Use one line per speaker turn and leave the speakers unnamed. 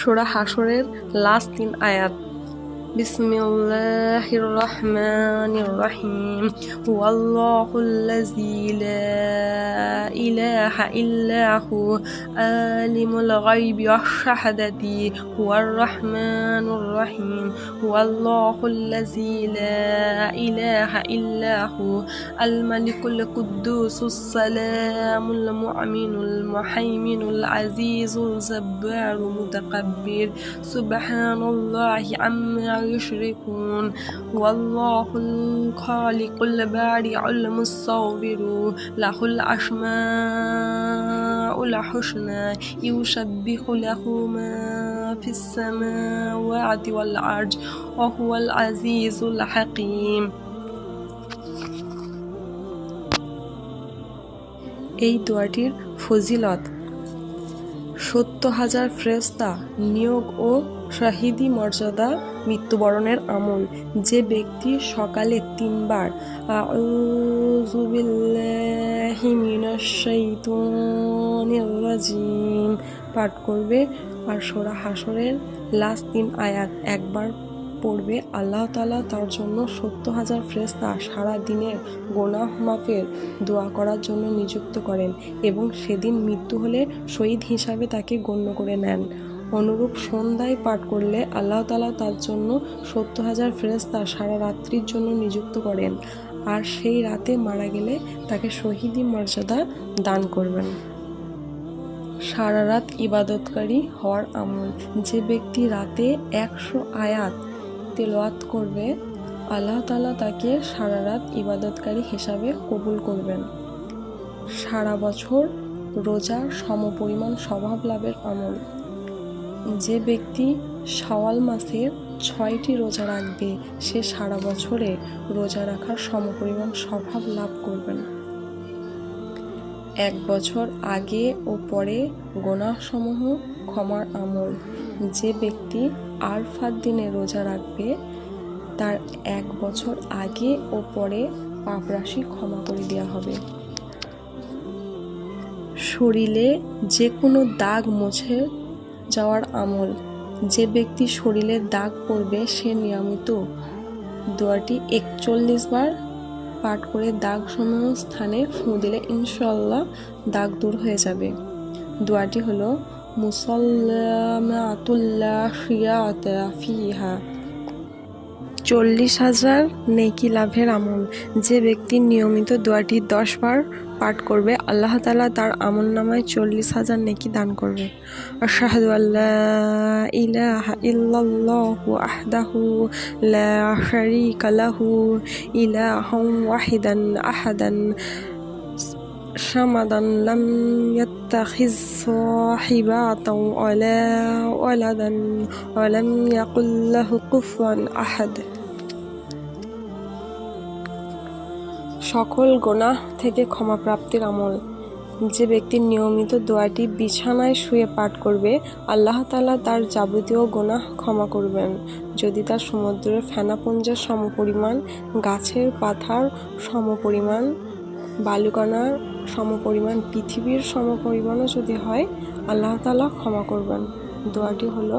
সোরা হাসরের লাস্ট তিন আয়াত بسم الله الرحمن الرحيم هو الله الذي لا إله إلا هو عالم الغيب والشهادة هو الرحمن الرحيم هو الله الذي لا إله إلا هو الملك القدوس السلام المؤمن المحيمن العزيز الجبار المتكبر سبحان الله عما يشركون هو الله الخالق البارع المصور له الأسماء الحسنى يسبح له ما في السماوات والأرض وهو العزيز الحكيم এই দোয়াটির ফজিলত সত্তর হাজার ফ্রেস্তা নিয়োগ ও শাহিদি মর্যাদা মৃত্যুবরণের আমল যে ব্যক্তি সকালে তিনবার পাঠ করবে আর সোরা হাসরের লাস্ট তিন আয়াত একবার পড়বে আল্লাহ তালা তার জন্য সত্তর হাজার ফ্রেস্তা সারা দিনের গোনাহ মাফের দোয়া করার জন্য নিযুক্ত করেন এবং সেদিন মৃত্যু হলে শহীদ হিসাবে তাকে গণ্য করে নেন অনুরূপ সন্ধ্যায় পাঠ করলে আল্লাহ তালা তার জন্য সত্তর হাজার ফ্রেস্তা সারা রাত্রির জন্য নিযুক্ত করেন আর সেই রাতে মারা গেলে তাকে শহীদি মর্যাদা দান করবেন সারা রাত ইবাদতকারী হওয়ার আমল যে ব্যক্তি রাতে একশো আয়াত তেলোয়াত করবে আল্লাহ তালা তাকে সারা রাত ইবাদতকারী হিসাবে কবুল করবেন সারা বছর রোজা সমপরিমাণ স্বভাব লাভের আমল যে ব্যক্তি সওয়াল মাসের ছয়টি রোজা রাখবে সে সারা বছরে রোজা রাখার সমপরিমাণ স্বভাব লাভ করবেন এক বছর আগে ও পরে গোনাসমূহ ক্ষমার আমল যে ব্যক্তি আরফাত দিনে রোজা রাখবে তার এক বছর আগে ও পরে পাপরাশি ক্ষমা করে দেওয়া হবে শরীরে যে কোনো দাগ মুছে যাওয়ার আমল যে ব্যক্তি শরীরে দাগ পড়বে সে নিয়মিত দোয়াটি একচল্লিশ বার পাট করে দাগ সমূহ স্থানে ফুঁ দিলে ইনশাল্লাহ দাগ দূর হয়ে যাবে দোয়াটি হলো আতুল্লাহ ফিয়া চল্লিশ হাজার নেকি লাভের আমল যে ব্যক্তি নিয়মিত দোয়াটি দশ বার পাঠ করবে আল্লাহ তালা তার আমল নামায় চল্লিশ হাজার নেকি দান করবে আর শাহাদু আল্লাহ ইলাহা ইল্লাল্লাহু আহদাহু লা শারিকা লাহু ইলাহাম ওয়াহিদান আহাদান সামাদান লাম يتخذ صاحبة ولا ولدا ولم يقل له كفوا أحد সকল গোনা থেকে ক্ষমাপ্রাপ্তির আমল যে ব্যক্তি নিয়মিত দোয়াটি বিছানায় শুয়ে পাঠ করবে আল্লাহ তালা তার যাবতীয় গোনা ক্ষমা করবেন যদি তার সমুদ্রের ফেনাপুঞ্জার সমপরিমাণ গাছের পাথার সমপরিমাণ বালুকণার সমপরিমাণ পৃথিবীর সমপরিমাণও যদি হয় আল্লাহ তালা ক্ষমা করবেন দোয়াটি হলো